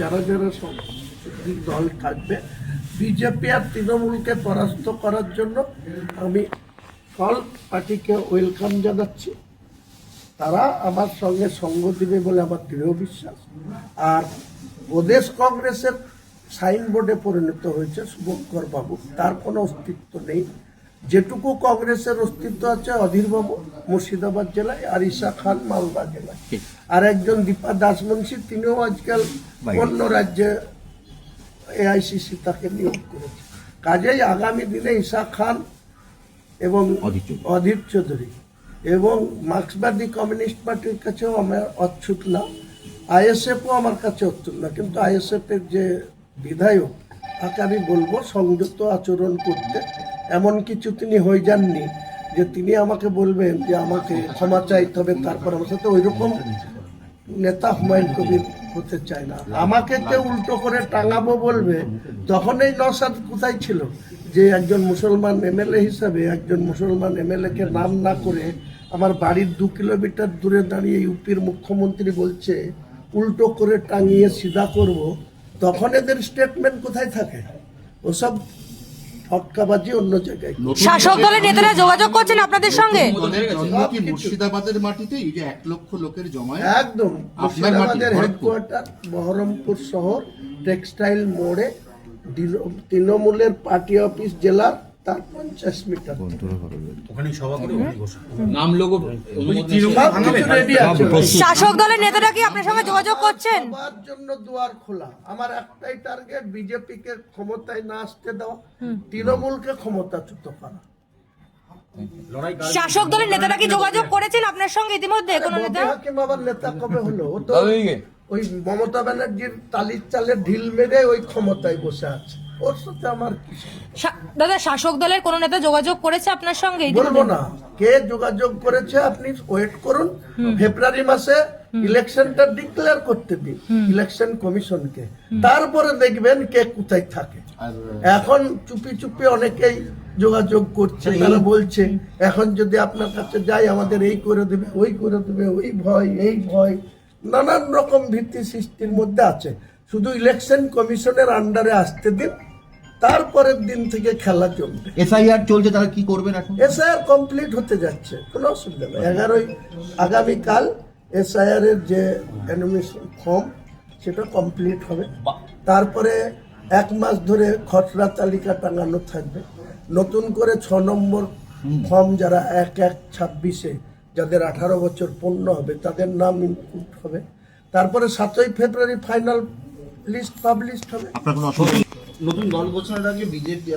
যারা যারা দল থাকবে বিজেপি আর তৃণমূলকে পরাস্ত করার জন্য আমি অল পার্টিকে ওয়েলকাম জানাচ্ছি। তারা আমার সঙ্গে সঙ্গ দিবে বলে আমার দৃঢ় বিশ্বাস। আর প্রদেশ কংগ্রেসের সাইনবোর্ডে পরিণত হয়েছে শুভঙ্কর বাবু, তার কোনো অস্তিত্ব নেই। যেটুকু কংগ্রেসের অস্তিত্ব আছে অধীর বাবু মুর্শিদাবাদ জেলায় আর ঈশা খান মালদা জেলায়। আর একজন দীপা দাসমুন্সী তিনিও আজকাল অন্য রাজ্যে এআইসিসি তাকে নিয়োগ করেছে। কাজেই আগামী দিনে ঈশা খান এবং অধীর চৌধুরী। এবং মার্ক্সবাদী কমিউনিস্ট পার্টির কাছেও আমার অচ্ছুত না। আইএসএফও আমার কাছে অচ্ছুত না কিন্তু আইএসএফ এর যে বিধায়ক তাকে আমি বলব সংযুক্ত আচরণ করতে। এমন কিছু তিনি হয়ে যাননি যে তিনি আমাকে বলবেন যে আমাকে ক্ষমা চাইতে হবে, তারপর আমার সাথে ওইরকম নেতা হুমায়ুন কবির হতে চায় না। আমাকে কেউ উল্টো করে টাঙাবো বলবে, তখন এই নসাদ কোথায় ছিল? যে একজন মুসলমান এমএলএ হিসাবে একজন মুসলমান এমএলএ কে নাম না করে আমার বাড়ির দু কিলোমিটার দূরে দাঁড়িয়ে ইউপির মুখ্যমন্ত্রী বলছে, উল্টো করে টাঙিয়ে সিধা করব। তখন এদের স্টেটমেন্ট কোথায় থাকে? ওসব ফটকাবাজি অন্য জায়গায়। শাসক দলের নেতারা যোগাযোগ করছেন আপনাদের সঙ্গে? মুর্শিদাবাদের মাটিতে এই যে এক লক্ষ লোকের জমা একদম। আপনার মুর্শিদাবাদের হেডকোয়ার্টার বহরমপুর শহর টেক্সটাইল মোড়ে তৃণমূলের পার্টি অফিস জেলার তার পঞ্চাশ মিটার। শাসক দলের নেতারা কি আপনার সঙ্গে যোগাযোগ করছেন? সবার জন্য দুয়ার খোলা। আমার একটাই টার্গেট বিজেপি কে ক্ষমতায় না আসতে দেওয়া তৃণমূলকে ক্ষমতাচ্যুত করা। শাসক দলের নেতারা কি যোগাযোগ করেছেন আপনার সঙ্গে ইতিমধ্যে কোনো নেতা? নেতা কবে হলো? তো ওই মমতা ব্যানার্জির তালির চালে ঢিল মেরে ওই ক্ষমতায় বসে আছে। ওর সাথে আমার কি সম্পর্ক? শা- দাদা শাসক দলের কোনো নেতা যোগাযোগ করেছে আপনার সঙ্গে? বলব না। কে যোগাযোগ করেছে আপনি ওয়েট করুন। ফেব্রুয়ারি মাসে ইলেকশনটা ডিক্লেয়ার করতে দিন। ইলেকশন কমিশনকে তারপরে দেখবেন কে কোথায় থাকে। এখন চুপি চুপি অনেকেই যোগাযোগ করছে তারা বলছে এখন যদি আপনার কাছে যাই আমাদের এই করে দেবে ওই করে দেবে ওই ভয় এই ভয়। নানান রকম ভিত্তি সৃষ্টির মধ্যে আছে। শুধু ইলেকশন কমিশনের আন্ডারে আসতে দিন। তারপরের দিন থেকে খেলা জমবে এসআইআর চলছে তারা কি করবেন এখন? এসআইআর কমপ্লিট হতে যাচ্ছে কোনো অসুবিধা নেই। এগারোই আগামীকাল এসআইআর এর যে অ্যানিমেশন ফর্ম সেটা কমপ্লিট হবে। তারপরে এক মাস ধরে খসড়া তালিকা টাঙানো থাকবে। নতুন করে ছ নম্বর ফর্ম যারা এক এক ছাব্বিশে যাদের আঠারো বছর পূর্ণ হবে তাদের নাম ইনক্লুড হবে। তারপরে সাতই ফেব্রুয়ারি ফাইনাল লিস্ট পাবলিশড হবে। নতুন দল ঘোষণার আগে বিজেপি